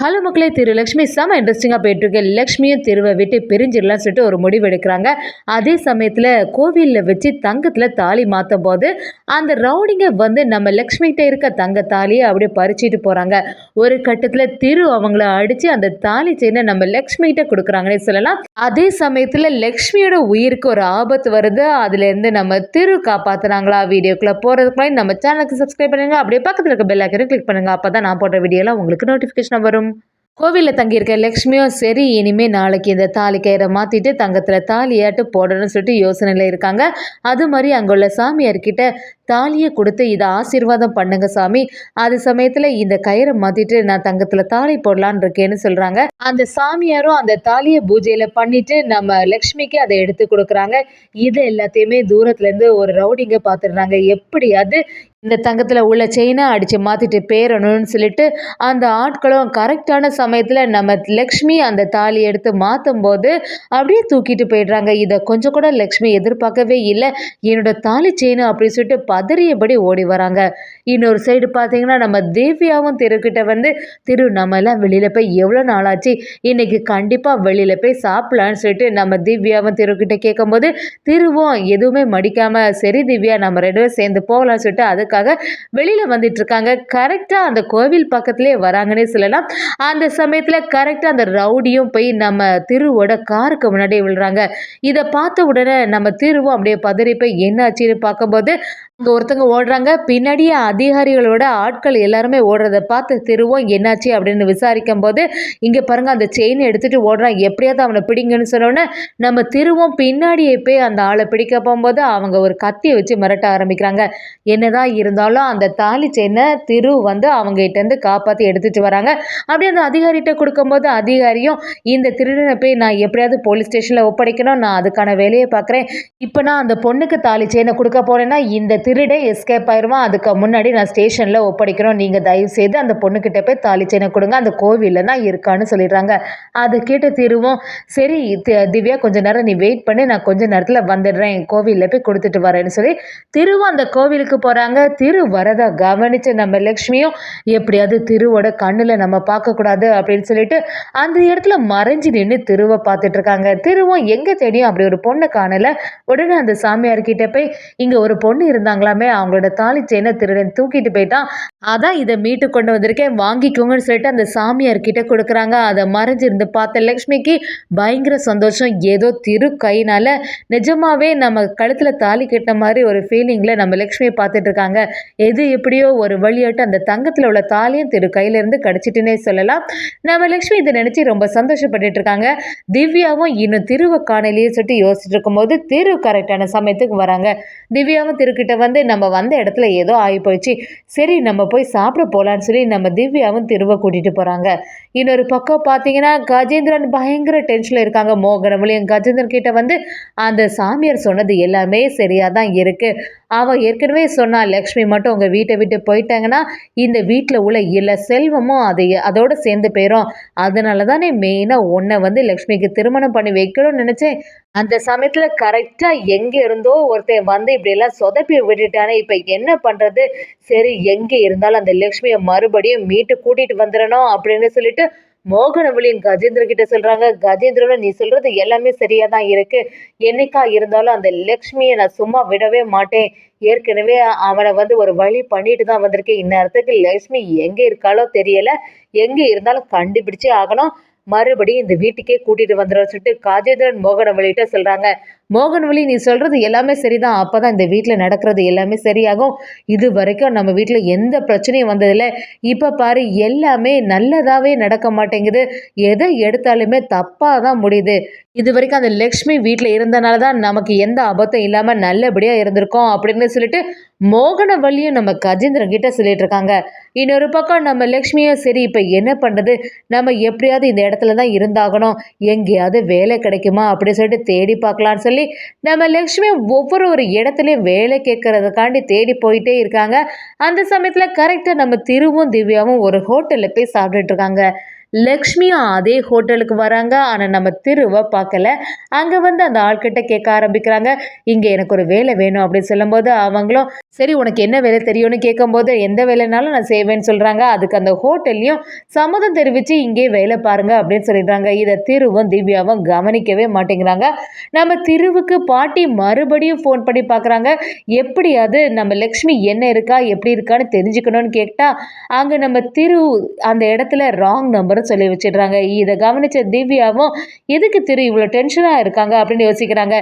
Hello மக்களே திரு லக்ஷ்மி. செம இன்ட்ரெஸ்டிங்காக போயிட்டுருக்கு. லக்ஷ்மியும் திருவை விட்டு பிரிஞ்சிடலாம்னு சொல்லிட்டு ஒரு முடிவு எடுக்கிறாங்க. அதே சமயத்தில் கோவிலில் வச்சு தங்கத்தில் தாலி மாற்றும் போது அந்த ரவுடிங்க வந்து நம்ம லக்ஷ்மிகிட்ட இருக்க தங்க தாலியை அப்படியே பறிச்சிட்டு போகிறாங்க ஒரு கட்டத்தில் திரு அவங்கள அடித்து அந்த தாலி செயினை நம்ம லக்ஷ்மிகிட்ட கொடுக்குறாங்கன்னே சொல்லலாம். அதே சமயத்தில் லக்ஷ்மியோட உயிருக்கு ஒரு ஆபத்து வருது. அதுலேருந்து நம்ம திரு காப்பாற்றுனாங்களா வீடியோக்குள்ளே போகிறதுக்கு முன்னாடி நம்ம சேனலுக்கு சப்ஸ்கிரைப் பண்ணுங்கள் அப்படியே பக்கத்தில் இருக்க பெல் ஐக்கனை கிளிக் பண்ணுங்கள் அப்போ தான் நான் போடுற வீடியோலாம் உங்களுக்கு நோட்டிஃபிகேஷன் வரும். கோவிலில் தங்கியிருக்க லக்ஷ்மியும் சரி இனிமேல் நாளைக்கு இந்த தாலி கயிறை மாற்றிட்டு தங்கத்தில் தாலியாட்டு போடணும்னு சொல்லிட்டு யோசனையில் இருக்காங்க. அது மாதிரி அங்குள்ள சாமியார்கிட்ட தாலியை கொடுத்து இதை ஆசீர்வாதம் பண்ணுங்க சாமி. அது சமயத்தில் இந்த கயிறை மாற்றிட்டு நான் தங்கத்தில் தாலி போடலான் இருக்கேன்னு சொல்கிறாங்க அந்த சாமியாரும் அந்த தாலியை பூஜையில் பண்ணிட்டு நம்ம லக்ஷ்மிக்கு அதை எடுத்து கொடுக்குறாங்க. இது எல்லாத்தையுமே தூரத்துலேருந்து ஒரு ரவுடிங்க பார்த்துடுறாங்க எப்படியாவது இந்த தங்கத்தில் உள்ள செயினை அடித்து மாற்றிட்டு பேரணும்னு சொல்லிட்டு அந்த ஆட்களும் கரெக்டான சமயத்தில் நம்ம லக்ஷ்மி அந்த தாலி எடுத்து மாற்றும் போது அப்படியே தூக்கிட்டு போயிடுறாங்க. இதை கொஞ்சம் கூட லக்ஷ்மி எதிர்பார்க்கவே இல்லை. என்னோட தாலி செயின் அப்படின்னு சொல்லிட்டு பதறியபடி ஓடி வராங்க. இன்னொரு சைடு பார்த்தீங்கன்னா நம்ம தேவியாவும் திருக்கிட்ட வந்து திரு நம்ம எல்லாம் வெளியில் போய் எவ்வளோ நாளாச்சு? இன்னைக்கு கண்டிப்பாக வெளியில் போய் சாப்பிடலான்னு சொல்லிட்டு நம்ம திவ்யாவும் திருக்கிட்ட கேட்கும்போது திருவும் எதுவுமே மடிக்காமல் சரி திவ்யா நம்ம ரெண்டு பேரும் சேர்ந்து போகலான்னு சொல்லிட்டு பார்க்கறதுக்காக வெளியில் வந்துட்டு இருக்காங்க கரெக்டாக அந்த கோவில் பக்கத்துலேயே வராங்கன்னே சொல்லலாம். அந்த சமயத்தில் கரெக்டாக அந்த ரவுடியும் போய் நம்ம திருவோட காருக்கு முன்னாடியே விழுறாங்க. இதை பார்த்த உடனே நம்ம திருவும் அப்படியே பதறி போய் என்னாச்சுன்னு? பார்க்கும்போது அங்கே ஒருத்தங்க ஓடுறாங்க. பின்னாடியே அதிகாரிகளோட ஆட்கள் எல்லாருமே ஓடுறத பார்த்து திருவோம் என்னாச்சு அப்படின்னு விசாரிக்கும் போது இங்கே பாருங்க அந்த செயினை எடுத்துகிட்டு ஓடுறான். எப்படியாவது அவனை பிடிங்கன்னு சொன்னோன்னே நம்ம திருவோம் பின்னாடியே போய் அந்த ஆளை பிடிக்க போகும்போது அவங்க ஒரு கத்தியை வச்சு மிரட்ட ஆரம்பிக்கிறாங்க. என்னதான் இருந்தாலும் அந்த தாலி செயினை திரு வந்து அவங்ககிட்டேருந்து காப்பாற்றி எடுத்துகிட்டு வராங்க. அப்படியே அந்த அதிகாரிகிட்ட கொடுக்கும்போது அதிகாரியும் இந்த திருடனை போய் நான் எப்படியாவது போலீஸ் ஸ்டேஷனில் ஒப்படைக்கணும் நான் அதுக்கான வேலையை பார்க்குறேன். இப்போ நான் அந்த பொண்ணுக்கு தாலி செயினை கொடுக்க போகிறேன்னா இந்த திருடே எஸ்கேப் ஆயிடுவான் அதுக்கு முன்னாடி நான் ஸ்டேஷனில் ஒப்படைக்கிறோம். நீங்கள் தயவு செய்து அந்த பொண்ணுக்கிட்ட போய் தாலிச்சேனை கொடுங்க. அந்த கோவிலில் தான் இருக்கான்னு சொல்லிடுறாங்க. அது கேட்டு திருவும் சரி திவ்யா கொஞ்ச நேரம் நீ வெயிட் பண்ணி. நான் கொஞ்ச நேரத்தில் வந்துடுறேன். கோவிலில் போய் கொடுத்துட்டு வரேன்னு சொல்லி திருவும் அந்த கோவிலுக்கு போகிறாங்க திரு வரதை கவனித்து நம்ம லக்ஷ்மியும் எப்படியாவது திருவோட கண்ணில் நம்ம பார்க்கக்கூடாது அப்படின்னு சொல்லிட்டு அந்த இடத்துல மறைஞ்சு நின்று திருவை பார்த்துட்டு இருக்காங்க திருவும் எங்கே தெரியும் அப்படி ஒரு பொண்ணை காணலை. உடனே அந்த சாமியார்கிட்ட போய் இங்கே ஒரு பொண்ணு இருந்தாங்க. இருந்தாங்களாமே அவங்களோட தாலி செயினை திருடன் தூக்கிட்டு போயிட்டான். அதான் இதை மீட்டு கொண்டு வந்திருக்கேன் வாங்கிக்கோங்கன்னு சொல்லிட்டு அந்த சாமியார் கிட்ட கொடுக்குறாங்க. அதை மறைஞ்சிருந்து பார்த்த லக்ஷ்மிக்கு பயங்கர சந்தோஷம். ஏதோ திரு கையினால் நிஜமாவே நம்ம கழுத்தில் தாலி கட்டின மாதிரி ஒரு ஃபீலிங்கில் நம்ம லக்ஷ்மியை பார்த்துட்டு இருக்காங்க. எது எப்படியோ ஒரு வழியாட்டு அந்த தங்கத்தில் உள்ள தாலியும் திரு கையிலேருந்து கடிச்சிட்டுனே சொல்லலாம். நம்ம லக்ஷ்மி இதை நினச்சி ரொம்ப சந்தோஷப்பட்டுட்டு இருக்காங்க. திவ்யாவும் இன்னும் திருவை காணலையே சொல்லிட்டு யோசிச்சுட்டு இருக்கும்போது திரு கரெக்டான சமயத்துக்கு வராங்க. திவ்யாவும் திருக்கிட்ட வந்து வந்து நம்ம வந்த இடத்துல ஏதோ ஆகி போயிடுச்சு சரி நம்ம போய் சாப்பிட போகலான்னு சொல்லி நம்ம திவ்யாவும் திரும்ப கூட்டிகிட்டு போகிறாங்க இன்னொரு பக்கம் பார்த்தீங்கன்னா கஜேந்திரன் பயங்கர டென்ஷனில் இருக்காங்க. மோகனமொழியும் கஜேந்திரன் கிட்ட வந்து அந்த சாமியார் சொன்னது எல்லாமே சரியாக தான் இருக்குது அவன் ஏற்கனவே சொன்னான் லக்ஷ்மி மட்டும் உங்கள் வீட்டை விட்டு போயிட்டாங்கன்னா இந்த வீட்டில் உள்ள இல்லை செல்வமும் அதை அதோடு சேர்ந்து போயிடும் அதனால தானே மெயினாக உன்னை வந்து லக்ஷ்மிக்கு திருமணம் பண்ணி வைக்கணும்னு நினச்சேன். அந்த சமயத்தில் கரெக்டாக எங்கே இருந்தோ ஒருத்தன் வந்து இப்படியெல்லாம் சொதப்பி விட்டுட்டானே இப்போ என்ன பண்ணுறது சரி எங்கே இருந்தாலும் அந்த லக்ஷ்மியை மறுபடியும் மீட்டு கூட்டிகிட்டு வந்துடணும் அப்படின்னு சொல்லிட்டு மோகனவழியும் கஜேந்திர கிட்ட சொல்றாங்க. கஜேந்திரனும் நீ சொல்றது எல்லாமே சரியா தான் இருக்கு. என்னைக்கா இருந்தாலும் அந்த லக்ஷ்மியை நான் சும்மா விடவே மாட்டேன். ஏற்கனவே அவனை வந்து ஒரு வழி பண்ணிட்டு தான் வந்திருக்கேன். இந்நேரத்துக்கு லக்ஷ்மி எங்க இருக்காளோ தெரியல. எங்க இருந்தாலும் கண்டுபிடிச்சே ஆகணும். மறுபடியும் இந்த வீட்டுக்கே கூட்டிட்டு வந்துட சொல்லிட்டு காஜேந்திரன் மோகனவழிகிட்ட சொல்றாங்க. மோகன்வழி நீ சொல்கிறது எல்லாமே சரிதான். அப்போ தான் இந்த வீட்டில் நடக்கிறது எல்லாமே சரியாகும். இது வரைக்கும் நம்ம வீட்டில் எந்த பிரச்சனையும் வந்ததில்லை. இப்போ பாரு எல்லாமே நல்லதாகவே நடக்க மாட்டேங்குது. எதை எடுத்தாலுமே தப்பாக தான் முடியுது. இது வரைக்கும் அந்த லக்ஷ்மி வீட்டில் இருந்தனால தான் நமக்கு எந்த அபத்தம் இல்லாமல் நல்லபடியாக இருந்திருக்கோம் அப்படின்னு சொல்லிட்டு மோகனவல்லியும் நம்ம கஜேந்திரன் கிட்ட சொல்லிட்டு இருக்காங்க. இன்னொரு பக்கம் நம்ம லக்ஷ்மியும் சரி இப்போ என்ன பண்ணுறது நம்ம எப்படியாவது இந்த இடத்துல தான் இருந்தாகணும். எங்கேயாவது வேலை கிடைக்குமா அப்படின்னு சொல்லிட்டு தேடி பார்க்கலான்னு சொல்லி சொல்லி நம்ம லக்ஷ்மி ஒவ்வொரு ஒரு இடத்துலையும் வேலை கேட்கறதுக்காண்டி தேடி போயிட்டே இருக்காங்க. அந்த சமயத்தில் கரெக்டாக நம்ம திருவும் திவ்யாவும் ஒரு ஹோட்டலில் போய் சாப்பிட்டுட்டு இருக்காங்க. லக்ஷ்மியும் அதே ஹோட்டலுக்கு வராங்க. ஆனால் நம்ம திருவை பார்க்கல. அங்கே வந்து அந்த ஆள்கிட்ட கேட்க ஆரம்பிக்கிறாங்க. இங்கே எனக்கு ஒரு வேலை வேணும் அப்படின்னு சொல்லும்போது அவங்களும் சரி உனக்கு என்ன வேலை தெரியும்னு கேட்கும்போது எந்த வேலைனாலும் நான் செய்வேன்னு சொல்கிறாங்க அதுக்கு அந்த ஹோட்டல்லையும் சம்மதம் தெரிவித்து இங்கே வேலை பாருங்க அப்படின்னு சொல்லிடுறாங்க. இதை திருவும் திவ்யாவும் கவனிக்கவே மாட்டேங்கிறாங்க. நம்ம திருவுக்கு பாட்டி மறுபடியும் ஃபோன் பண்ணி பார்க்குறாங்க எப்படியாவது நம்ம லக்ஷ்மி என்ன இருக்கா? எப்படி இருக்கான்னு தெரிஞ்சுக்கணும்னு கேட்டால் அங்கே நம்ம திரு அந்த இடத்துல ராங் நம்பரும் சொல்லி வச்சிடுறாங்க. இதை கவனித்த திவ்யாவும் எதுக்கு திரு இவ்வளோ டென்ஷனாக இருக்காங்க? அப்படின்னு யோசிக்கிறாங்க.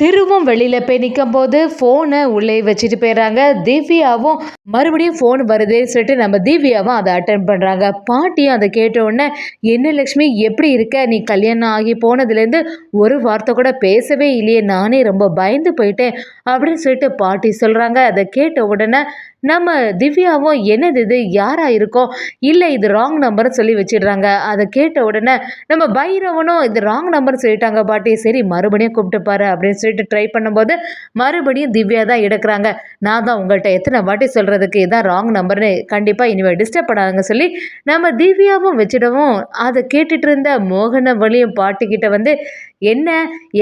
திருவும் வெளியில் போய் நிற்கும் போது ஃபோனை உள்ளே வச்சுட்டு போயிடுறாங்க. திவ்யாவும் மறுபடியும் ஃபோன் வருதுன்னு சொல்லிட்டு நம்ம திவ்யாவும் அதை அட்டன் பண்ணுறாங்க பாட்டியும் அதை கேட்ட உடனே என்ன லக்ஷ்மி எப்படி இருக்க? நீ கல்யாணம் ஆகி போனதுலேருந்து ஒரு வார்த்தை கூட பேசவே இல்லையே. நானே ரொம்ப பயந்து போயிட்டேன். அப்படின்னு சொல்லிட்டு பாட்டி சொல்கிறாங்க அதை கேட்ட உடனே நம்ம திவ்யாவும் என்னது இது? யாராக இருக்கோம் இல்லை இது ராங் நம்பர்னு சொல்லி வச்சிடுறாங்க. அதை கேட்ட உடனே நம்ம பைரவனும் இது ராங் நம்பர் சொல்லிட்டாங்க பாட்டி. சரி மறுபடியும் கூப்பிட்டு பாரு. அப்படின்னு சொல்லிட்டு ட்ரை பண்ணும்போது மறுபடியும் திவ்யா தான் எடுக்கிறாங்க. நான் தான் உங்கள்கிட்ட எத்தனை வாட்டி சொல்கிறதுக்கு இதான் ராங் நம்பர்னு கண்டிப்பாக இனிமேல் டிஸ்டர்ப் பண்ணாதுங்க சொல்லி நம்ம திவ்யாவும் வச்சிடவும் அதை கேட்டுட்டு இருந்த மோகன வழியும் பாட்டிக்கிட்ட வந்து என்ன?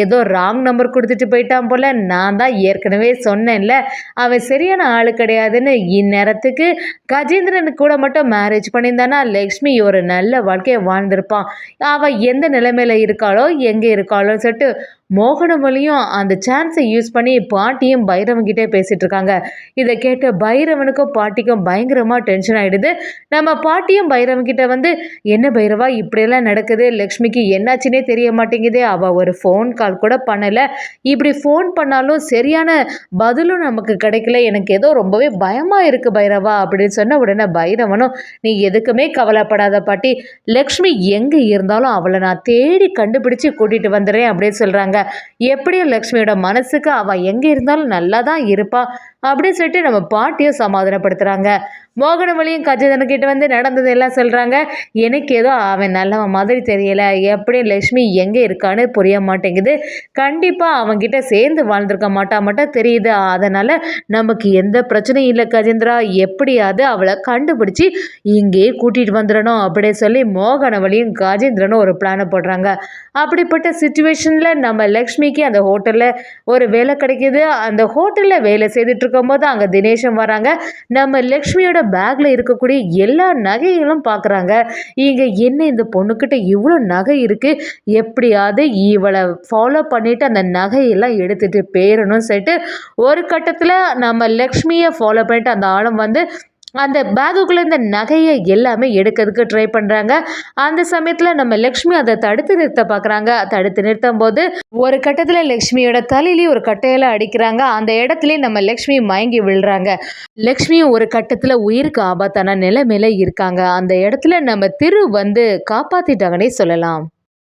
ஏதோ ராங் நம்பர் கொடுத்துட்டு போயிட்டான் போல. நான் தான் ஏற்கனவே சொன்னேன்ல. அவன் சரியான ஆள் கிடையாதுன்னு இந்நேரத்துக்கு கஜேந்திரன் கூட மட்டும் மேரேஜ் பண்ணியிருந்தானா? லக்ஷ்மி ஒரு நல்ல வாழ்க்கையை வாழ்ந்திருப்பான். அவள் எந்த நிலைமையில் இருக்காளோ எங்கே இருக்காளோன்னு சொல்லிட்டு மோகனமொழியும் அந்த சான்ஸை யூஸ் பண்ணி பாட்டியும் பைரவன்கிட்டே பேசிகிட்டு இருக்காங்க. இதை கேட்டு பைரவனுக்கும் பாட்டிக்கும் பயங்கரமாக டென்ஷன் ஆகிடுது நம்ம பாட்டியும் பைரவன்கிட்ட வந்து என்ன பைரவா இப்படியெல்லாம் நடக்குது? லக்ஷ்மிக்கு என்னாச்சுன்னே தெரிய மாட்டேங்குதே அவள் ஒரு ஃபோன் கால் கூட பண்ணலை. இப்படி ஃபோன் பண்ணாலும் சரியான பதிலும் நமக்கு கிடைக்கல. எனக்கு ஏதோ ரொம்பவே பயமாக இருக்குது பைரவா அப்படின்னு சொன்ன உடனே பைரவனும் நீ எதுக்குமே கவலைப்படாத பாட்டி. லக்ஷ்மி எங்கே இருந்தாலும் அவளை நான் தேடி கண்டுபிடிச்சி கூட்டிகிட்டு வந்துடுறேன் அப்படின்னு சொல்கிறாங்க எப்படியும் லக்ஷ்மியோட மனசுக்கு அவள் எங்கே இருந்தாலும் நல்லா தான் இருப்பாள் அப்படின்னு சொல்லிட்டு நம்ம பாட்டியும் சமாதானப்படுத்துகிறாங்க மோகனவழியும் கஜதனுக்கிட்ட வந்து நடந்தது எல்லாம் சொல்கிறாங்க எனக்கு ஏதோ அவன் நல்லவன் மாதிரி தெரியலை. எப்படி லக்ஷ்மி எங்கே இருக்கான்னு புரிய மாட்டேங்குது. கண்டிப்பாக அவன்கிட்ட சேர்ந்து வாழ்ந்திருக்க மாட்டா மட்டும் தெரியுது. அதனால் நமக்கு எந்த பிரச்சனையும் இல்லை கஜேந்திரா. எப்படியாவது அவளை கண்டுபிடிச்சி இங்கேயே கூட்டிகிட்டு வந்துடணும் அப்படின்னு சொல்லி மோகனவழியும் கஜேந்திரனும் ஒரு பிளானை போடுறாங்க. அப்படிப்பட்ட சுச்சுவேஷனில் நம்ம லக்ஷ்மிக்கு அந்த ஹோட்டலில் ஒரு வேலை கிடைக்கிது. அந்த ஹோட்டலில் வேலை செய்துட்டு இருக்கும் போது அங்கே தினேஷும் வராங்க. நம்ம லக்ஷ்மியோட பேக்கில் இருக்கக்கூடிய எல்லா நகைகளும் பார்க்குறாங்க இங்கே என்ன இந்த பொண்ணுக்கிட்ட இவ்வளோ நகை இருக்குது எப்படியாவது இவளை ஃபாலோ பண்ணிவிட்டு அந்த நகையெல்லாம் எடுத்துகிட்டு போயிடணும்னு சொல்லிட்டு ஒரு கட்டத்தில் நம்ம லக்ஷ்மியை ஃபாலோ பண்ணிட்டு அந்த ஆழம் வந்து அந்த பேகுக்குள்ளே இருந்த நகையை எல்லாமே எடுக்கிறதுக்கு ட்ரை பண்ணுறாங்க அந்த சமயத்தில் நம்ம லக்ஷ்மி அதை தடுத்து நிறுத்த பார்க்குறாங்க தடுத்து நிறுத்தும் போது ஒரு கட்டத்தில் லக்ஷ்மியோட தலையிலேயே ஒரு கட்டையில் அடிக்கிறாங்க. அந்த இடத்துலையும் நம்ம லக்ஷ்மி மயங்கி விழுறாங்க. லக்ஷ்மியும் ஒரு கட்டத்தில் உயிருக்கு ஆபத்தான நிலைமையில இருக்காங்க. அந்த இடத்துல நம்ம திரு வந்து காப்பாற்றிட்டாங்கன்னே சொல்லலாம்.